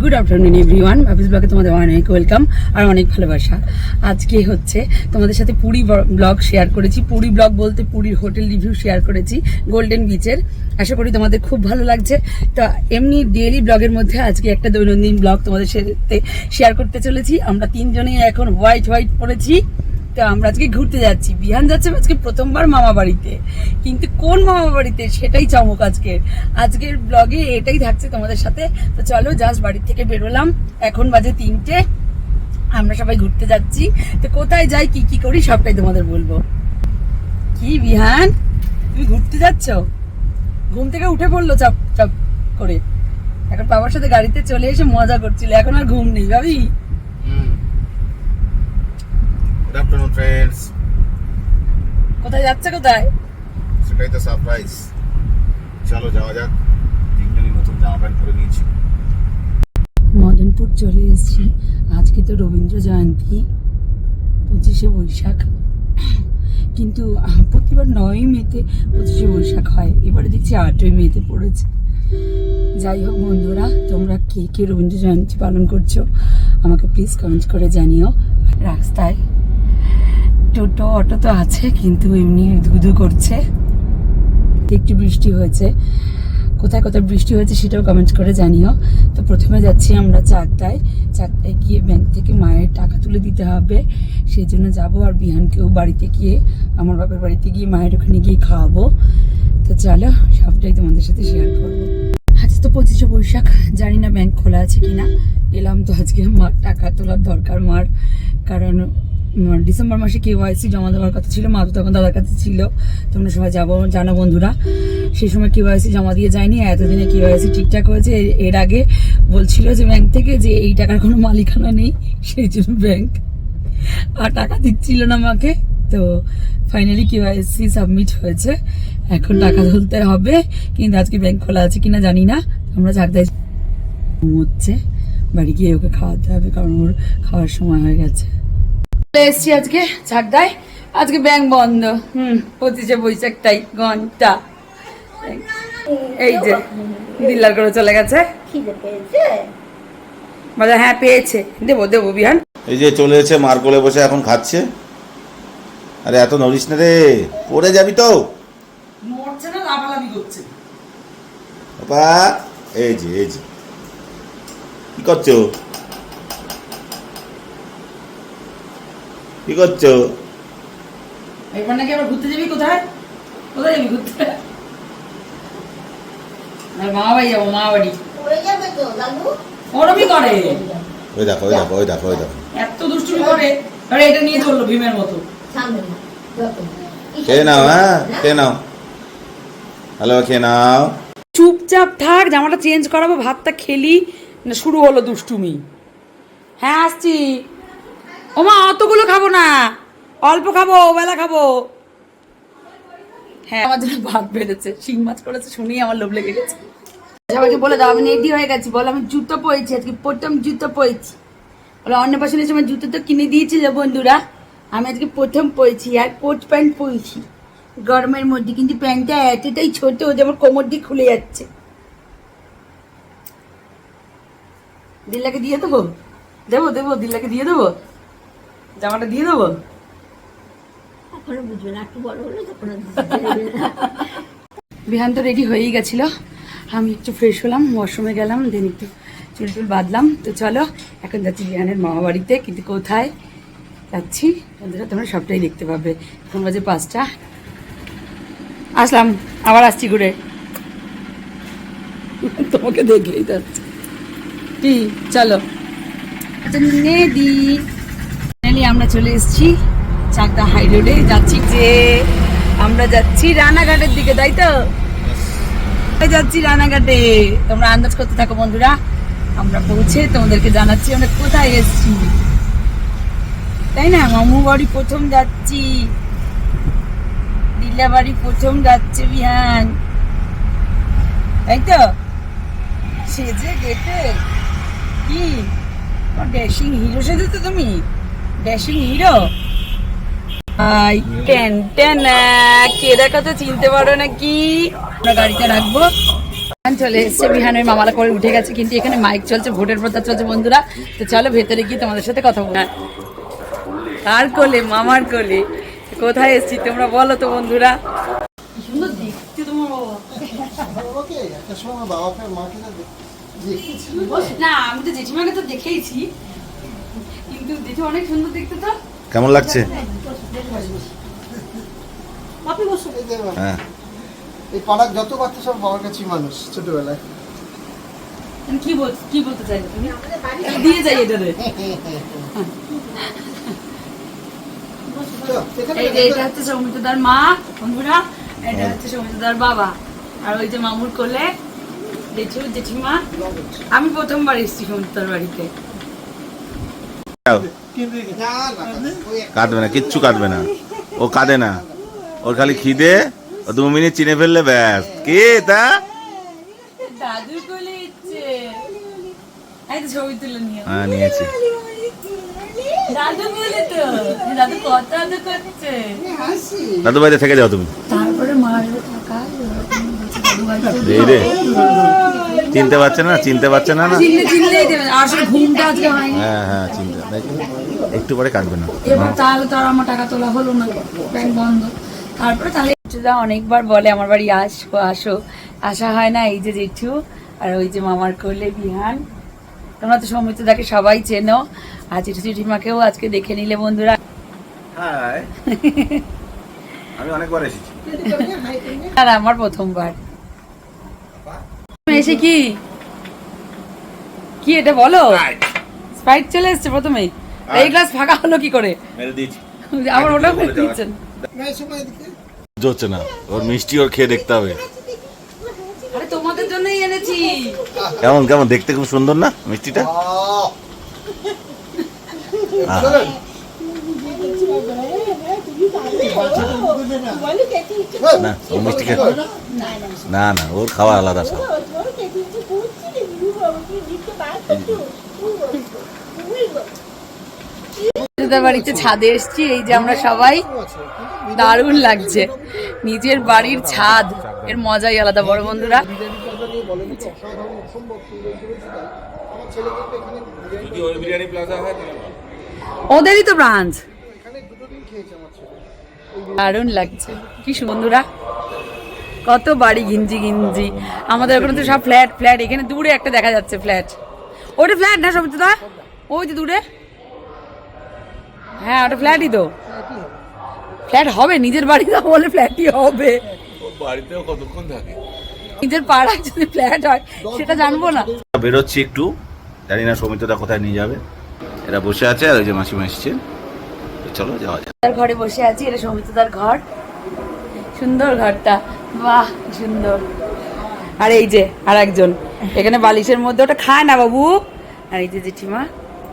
Good afternoon everyone office ব্লগে তোমাদের অনেক ওয়েলকাম আর অনেক ভালোবাসা। আজকে হচ্ছে তোমাদের সাথে পুরী ব্লগ শেয়ার করেছি। পুরী ব্লগ বলতে পুরীর হোটেল রিভিউ শেয়ার করেছি গোল্ডেন বিচের আশা করি তোমাদের খুব ভালো লাগছে। তো এমনি ডেইলি ব্লগের মধ্যে আজকে একটা দৈনন্দিন ব্লগ তোমাদের সাথে শেয়ার করতে চলেছি। আমরা তিনজনেই এখন হোয়াইট হোয়াইট পরেছি তো আমরা আজকে ঘুরতে যাচ্ছি। বিহান যাচ্ছে আজকে প্রথমবার মামা বাড়িতে। কিন্তু কোন মামা বাড়িতে? সেটাই চমক আজকের। আজকের ব্লগে এটাই থাকছে তোমাদের সাথে। তো চলো জাস্ট বাড়ি থেকে বেরোলাম। এখন বাজে তিনটে। আমরা সবাই ঘুরতে যাচ্ছি। তো কোথায় যাই, কি কি করি, সবটাই তোমাদের বলব। কি বিহান? তুমি ঘুরতে যাচ্ছ? ঘুম থেকে উঠে পড়ল চাপ চাপ করে। এখন বাবার সাথে গাড়িতে চলে এসে মজা করছিল। এখন আর ঘুম নেই ভাবি। ফ্রেন্ডস কোথায় যাচ্ছে কোথায়? সেটাই তো সারপ্রাইজ চলো যাওয়া যাক। তিনজনই নতুন জামা প্যান্ট পরে নিয়েছি। মদনপুর চলে এসেছি। আজকে তো রবীন্দ্র জয়ন্তী পঁচিশে বৈশাখ। কিন্তু প্রতিবার নয়ই মেতে পঁচিশে বৈশাখ হয়। এবারে দেখছি আটই মেতে পড়েছে। যাই হোক বন্ধুরা তোমরা কে কে রবীন্দ্র জয়ন্তী পালন করছ আমাকে প্লিজ কমেন্ট করে জানিও। রাস্তায় টোটো, অটো তো আছে, কিন্তু এমনি ধুধু করছে। একটু বৃষ্টি হয়েছে। কোথায় কোথায় বৃষ্টি হয়েছে সেটাও কমেন্ট করে জানিও। তো প্রথমে যাচ্ছি আমরা চারটায়। চারটায় গিয়ে ব্যাংক থেকে মায়ের টাকা তুলে দিতে হবে। সেই জন্য যাব আর বিহানকেও বাড়িতে গিয়ে, আমার বাপের বাড়িতে গিয়ে মায়ের ওখানে গিয়ে খাওয়াবো। তো চলো, সবটাই তোমাদের সাথে শেয়ার করব। আজ তো পঁচিশে বৈশাখ, জানি না ব্যাংক খোলা আছে কিনা। এলাম তো আজকে মার টাকা তোলার দরকার মার। কারণ ডিসেম্বর মাসে কেওয়াইসি জমা দেওয়ার কথা ছিল, মা তো তখন দাদার কাছে ছিল। তোমরা সবাই যাব, জানো বন্ধুরা সেই সময় কেওয়াইসি জমা দিয়ে যায়নি এতদিনে কেওয়াইসি ঠিকঠাক হয়েছে। এর- আগে বলছিল যে ব্যাংক থেকে যে এই টাকার কোনো মালিকানা নেই, সেই জন্য ব্যাংক আর টাকা দিচ্ছিল না আমাকে। তো ফাইনালি কেওয়াইসি সাবমিট হয়েছে। এখন টাকা তুলতে হবে, কিন্তু আজকে ব্যাংক খোলা আছে কিনা জানি না। আমরা চারটায় হচ্ছে বাড়ি গিয়ে ওকে খাওয়াতে হবে, কারণ ওর খাওয়ার সময় হয়ে গেছে। এসছি আজকে চারটায় আজকে ব্যাংক বন্ধ। হুম পঁচিশে বৈশাখটাই ঘণ্টা। এই যে দিল্লার করে চলে গেছে। বলে হ্যাঁ পেয়েছে। দেবো দেবো বিহান। এই যে চলে এসে মার কোলে বসে এখন খাচ্ছে। আরে এত নড়িস না রে। পড়ে যাবি তো। মরছে না লাফালাফি করছে। বাবা এই যে এই যে। কি করছ? কি করছ? এরপর নাকি আবার ঘুরতে যাবি কোথায়? কোথায় যাবি ঘুরতে? আর মামা বাড়ি যাব মামা বাড়ি ওরমই করে ওই দেখো ওই দেখো ওই দেখো ওই দেখো। এত দুষ্টুমি করে। আরে এটা নিয়ে চলল ভীমের মতো। সামনে না যত। খেয়ে নাও হ্যাঁ? খেয়ে নাও। হ্যালো খেয়ে নাও। চুপচাপ থাক জামাটা চেঞ্জ করাবো ভাতটা খেলি শুরু হলো দুষ্টুমি। হ্যাঁ আসছি। ওমা, অতগুলো খাব না। অল্প খাব বেলা খাব। হ্যাঁ আমার জন্য ভাত বেড়েছে, শিং মাছ করেছে শুনেই আমার লোভ লেগে গেছে। সবাইকে বলে দাও, আমি রেডি হয়ে গেছি। বলে, আমি জুতো পরেছি, আজকে প্রথম জুতো পরেছি। বলে অন্নপ্রাশনের সময় জুতো তো কিনে দিয়েছিল বন্ধুরা। আমি আজকে প্রথম পরেছি, আর কোট প্যান্ট পরেছি। গরমের মধ্যে, কিন্তু প্যান্টটা এতটাই ছোট যে আমার কোমর দিয়ে খুলে যাচ্ছে। দিল্লাকে দিয়ে দেবো? দেবো দেবো দিল্লাকে দিয়ে দেবো? জামাটা দিয়ে দেবো? এখনও বুঝবে না একটু বড় হলে তখন আর বুঝবে না। বিহান তো রেডি হয়েই গেছিল। আমি একটু ফ্রেশ হলাম ওয়াশরুমে গেলাম দেন একটু চুল টুল বাঁধলাম। তো চলো এখন যাচ্ছি বিহানের মামা বাড়িতে কিন্তু কোথায় যাচ্ছি? বন্ধুরা তোমরা সবটাই দেখতে পাবে। এখন বাজে পাঁচটা। আসলাম আবার আসছি ঘুরে। তোমাকে দেখলেই তো। কি? চলো। আচ্ছা নেদি ফাইনালি আমরা চলে এসেছি চাকদা হাই রোডে। যাচ্ছি যে আমরা যাচ্ছি রানাঘাটের দিকে, তাই তো? যাচ্ছি রানাঘাটে। তোমরা আন্দাজ করতে থাকো বন্ধুরা। আমরা পৌঁছে তোমাদেরকে জানাচ্ছি আমরা কোথায় এসেছি। তাই না? মামু বাড়ি প্রথম যাচ্ছি। দিল্লা বাড়ি প্রথম যাচ্ছে বিহান। তাই তো? সেজে গেটে। কি? ড্যাশিং হিরো সেজেছো তুমি? Dashing hero? I ten ten কে দেখা তো চিনতে পারো নাকি? আমরা গাড়িটা রাখব। চলে এসছে বিহানের মামালা করে উঠে গেছে কিন্তু এখানে মাইক চলছে ভোটের প্রচার চলছে বন্ধুরা। তো চলো ভেতরে গিয়ে তোমাদের সাথে কথা বল। কার কোলে? মামার কোলে। কোথায় এসছি তোমরা বলো তো বন্ধুরা। সুন্দর দেখতে তোমার বাবা। না আমি তো জেঠিমাকে তো দেখেইছি। কিন্তু অনেক সুন্দর দেখতে তো। কেমন লাগছে? হ্যাঁ। এই পাড়ার যত বাচ্চা সব বাবার কাছেই মানুষ ছোটবেলায়। কি বল কি বলতে চাইলে তুমি? দিয়ে যাই এটা রে চলো, এই যে এটা হচ্ছে সৌমিত্রদার মা বন্ধুরা। এটা হচ্ছে সৌমিত্রদার বাবা। আর ওই যে মামুর কোলে জেঠু জেঠিমা। আমি প্রথমবার এসেছি সৌমিত্রদার বাড়িতে। কাঁদবে না। কিচ্ছু কাঁদবে না। ও কাঁদে না। ওর খালি খিদে ও দু মিনিট চিনে ফেললে ব্যাস। কে তা দাদু কোলে ইচ্ছে এই তো ছবি তুলে নিও হ্যাঁ নিয়েছি। দাদু বলে তো। দাদু কত আদর করছে। হাসি। দাদু বাড়িতে থেকে যাও তুমি। তারপরে মা আসবে থাকা এই রে। চিনতে পারছে না? চিনতে পারছে না না? হ্যাঁ হ্যাঁ চিনতে একটু পরে কাটবে না। এবার তাহলে তো আর আমার টাকা তোলা হলো না। ব্যাংক বন্ধ। তারপরে তাহলে জেঠুদা অনেকবার বলে আমার বাড়ি আসব আসো। আসা হয় না এই যে জেঠু আর ওই যে মামার কোলে বিহান। তোমরা তো সৌমিত্রদাকে সবাই চেনো। আর জেঠু জেঠিমাকেও আজকে দেখে নিলে বন্ধুরা। হ্যাঁ আমি অনেকবার এসেছি। আর আমার প্রথমবার। এসে কি? কি এটা বলো? স্প্রাইট চলে এসছে প্রথমেই। এই গ্লাস ফাঁকা হলো কি করে? মেরে দিয়েছি। আমার ওটা ফেলে দিচ্ছেন। না, এই সময় এদিকে। হচ্ছে না। ওর মিষ্টি ওর খেয়ে দেখতে হবে। আরে তোমাদের জন্যই এনেছি। কেমন কেমন? দেখতে খুব সুন্দর না মিষ্টিটা। না ওর মিষ্টি খেয়ে না না ওর খাওয়া আলাদা সব। বাড়িতে ছাদে এসেছি এই যে আমরা সবাই। দারুণ লাগছে। নিজের বাড়ির ছাদ এর মজাই আলাদা বড় বন্ধুরা। ওদেরই তো ব্রাঞ্চ এখানে দুটো দিন খেয়েছে আমার ছেলে দারুণ লাগছে। কি সুন্দরা কত বাড়ি গিঞ্জি গিঞ্জি আমাদের ওখানে তো সব ফ্ল্যাট ফ্ল্যাট। এখানে দূরে একটা দেখা যাচ্ছে ফ্ল্যাট। ওটা ফ্ল্যাট না সবিতা ওই যে দূরে। হ্যাঁ ওটা ফ্ল্যাটই তো। ফ্ল্যাট হবে নিজের বাড়ি না বলে ফ্ল্যাটই হবে। বাড়িতেও কতক্ষণ থাকে? নিজের পাড়ায় যদি ফ্ল্যাট হয় সেটা জানব না। বেরোচ্ছি একটু। জানি না সৌমিত্রদা কোথায় নিয়ে যাবে। এরা বসে আছে আর ওই যে মাসিমা এসছে। তো চলো যাওয়া যাক। তার ঘরে বসে আছি এটা সৌমিত্রদার ঘর। সুন্দর ঘরটা। বাহ সুন্দর। আর এই যে আর একজন এখানে বালিশের মধ্যে ওটা খায় না বাবু। আর এই যে জেঠিমা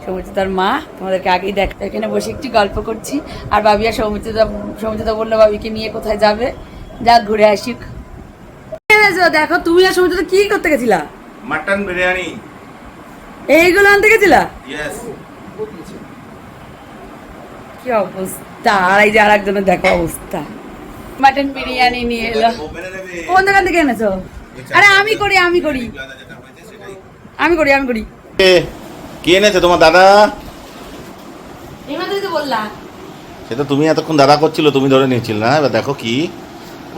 সৌমিত্রদার মা তোমাদেরকে আগেই দেখ এখানে বসে একটু গল্প করছি। আর বাবি আর সৌমিত্রদা সৌমিত্রদা বলল বাবিকে নিয়ে কোথায় যাবে? যাক ঘুরে আসুক। দেখো তুমি আর সৌমিত্রদা কি করতে গেছিলা? মাটন বিরিয়ানি। এইগুলো আনতে গেছিলা? ইয়েস কি অবস্থা? আর এই যে আর একজনের দেখো অবস্থা। মাটন বিরিয়ানি নিয়ে এলো। কোন দোকান থেকে এনেছো? আরে আমি করি আমি করি। আমি করি আমি করি। কি? এনেছে? তোমার দাদা? সেটা তুমি এতক্ষণ দাদা করছিল তুমি ধরে নিয়েছিলে না? এবার দেখো কি।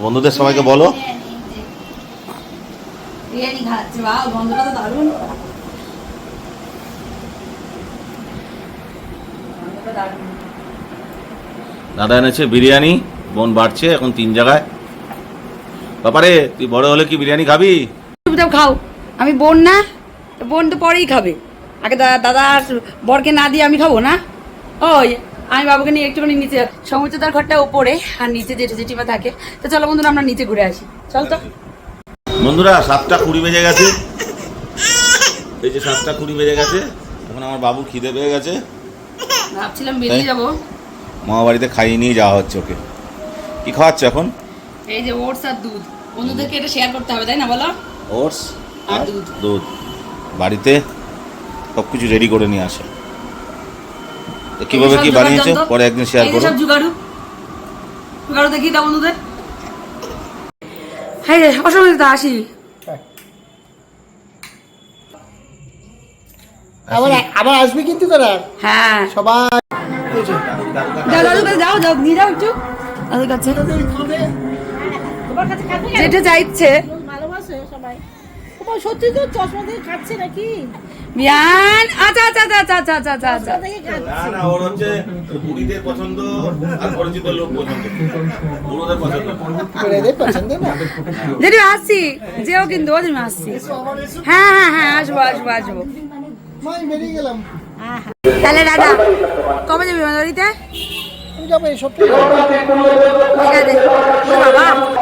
বন্ধুদের সবাইকে বলো। দারুণ। দাদা এনেছে বিরিয়ানি বোন বাড়ছে এখন তিন জায়গায়। বাপারে তুই বড় হলে কি বিরিয়ানি খাবি? তুমি খাও। আমি বোন না বোন তো পরেই খাবে। আগে দাদা আর বরকে না দিয়ে আমি খাব না? ওই আমি বাবুকে নিয়ে একটুখানি নিচে সমুদ্রতার ঘরটা উপরে আর নিচে যেটা জেঠিমা থাকে। তো চলো বন্ধুরা আমরা নিচে ঘুরে আসি। চল তো। বন্ধুরা সাতটা কুড়ি বেজে গেছে। এই যে সাতটা কুড়ি বেজে গেছে এখন আমার বাবু খিদে পেয়ে গেছে। ভাবছিলাম বেরিয়ে যাব। মামা বাড়িতে খাইয়ে নিয়ে যাওয়া হচ্ছে ওকে। কি খাওয়াচ্ছ এখন? এই যে ওটস আর দুধ। বন্ধুদেরকে এটা শেয়ার করতে হবে তাই না বলো? ওটস আর দুধ। দুধ। বাড়িতে সব কিছু রেডি করে নিয়ে আসে। তো কীভাবে কি বানিয়েছো? পরে একদিন শেয়ার করো। সব জুগাড়ু। জুগাড়ু দেখিয়ে দাও বন্ধুদের। হাই রে অসুবিধা আসি। আবার আবার আসবি কিন্তু তারা? হ্যাঁ। সবাই দাও নিয়ে যাও একটু। দাদুর কাছে। যেটা চাইছে আচ্ছা, আচ্ছা, আচ্ছা, আচ্ছা কিন্তু হ্যাঁ হ্যাঁ হ্যাঁ আসব আসব আসব। গেলাম। তাহলে দাদা, কবে যাবি মাদারিতে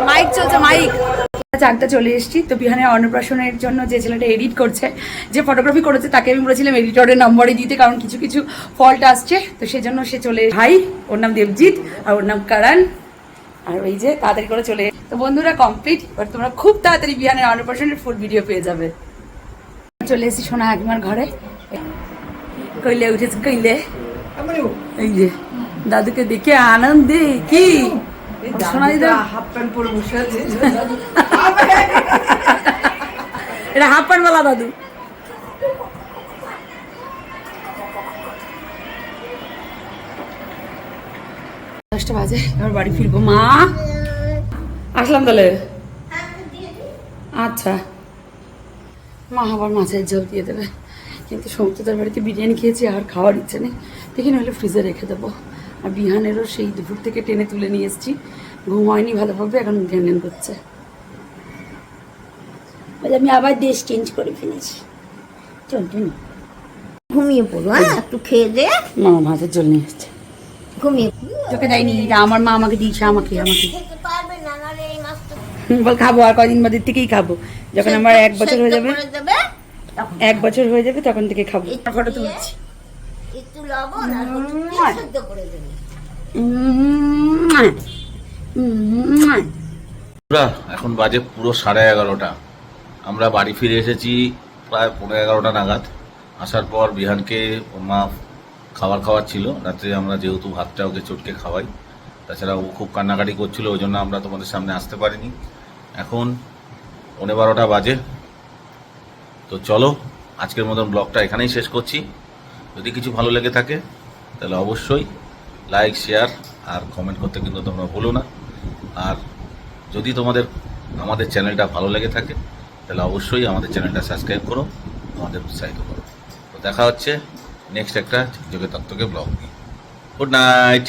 মাইক চলছে মাইক চারটা চলে এসেছি। তো বিহানের অন্নপ্রাশনের জন্য যে ছেলেটা এডিট করছে, যে ফটোগ্রাফি করেছে, তাকে আমি বলেছিলাম এডিটরের নম্বরই দিতে, কারণ কিছু কিছু ফল্ট আসছে। তো সেজন্য সে চলে ভাই, ওর নাম দেবজিৎ, আর ওর নাম কারণ। আর ওই যে, তাড়াতাড়ি করে চলে তো বন্ধুরা কমপ্লিট এবার তোমরা খুব তাড়াতাড়ি বিহানের অন্নপ্রাশনের ফুল ভিডিও পেয়ে যাবে। চলে এসেছি সোনা হাকিমার ঘরে। কইলে উঠেছে কইলে। এই যে দাদুকে দেখে আনন্দে কি? দিদা হাফ প্যান্ট পরে বসে আছে। এটা হাফ প্যান্ট বলা দাদু। দশটা বাজে এবার বাড়ি ফিরবো। মা! আসলাম তাহলে? আচ্ছা। মা আবার মাছের ঝোল দিয়ে দেবে। কিন্তু সমুদ্রদার বাড়িতে বিরিয়ানি খেয়েছি আর খাওয়ার ইচ্ছে নেই। দেখি নইলে ফ্রিজে রেখে দেবো। আর বিহানেরও সেই দুপুর থেকে টেনে তুলে নিয়ে এসেছি। ঘুম হয়নি ভালোভাবে এখন জ্ঞান করছে। আমি আবার দেশ চেঞ্জ করে ফেলেছি। চল ঘুমিয়ে পড়ো হ্যাঁ? একটু খেয়ে দে। মা মাছের ঝোল নিয়ে এসছে। ঘুমিয়ে তোকে দেয়নি আমার মা আমাকে দিয়েছে আমাকে আমাকে। নাহলে বল খাব আর কদিন বাদের থেকেই খাব। যখন আমার এক বছর হয়ে যাবে। এক বছর হয়ে যাবে তখন থেকে খাব। ফটো তুলছি একটু লবণ আর একটু করে দেবে। এখন বাজে পুরো সাড়ে এগারোটা। আমরা বাড়ি ফিরে এসেছি প্রায় পনেরো এগারোটা নাগাদ। আসার পর বিহানকে মা খাবার খাওয়ার ছিল রাত্রে আমরা যেহেতু ভাতটা ওকে চটকে খাওয়াই তাছাড়া ও খুব কান্নাকাটি করছিল ওই জন্য আমরা তোমাদের সামনে আসতে পারিনি। এখন পনেরো বারোটা বাজে। তো চলো, আজকের মতন ব্লগটা এখানেই শেষ করছি। যদি কিছু ভালো লেগে থাকে, তাহলে অবশ্যই লাইক, শেয়ার আর কমেন্ট করতে কিন্তু তোমরা ভুলো না। আর যদি তোমাদের, আমাদের চ্যানেলটা ভালো লেগে থাকে, তাহলে অবশ্যই আমাদের চ্যানেলটা সাবস্ক্রাইব করো, আমাদের উৎসাহিত করো। তো দেখা হচ্ছে নেক্সট একটা যোগে তত্ত্বকে ব্লগ নিয়ে। Good night!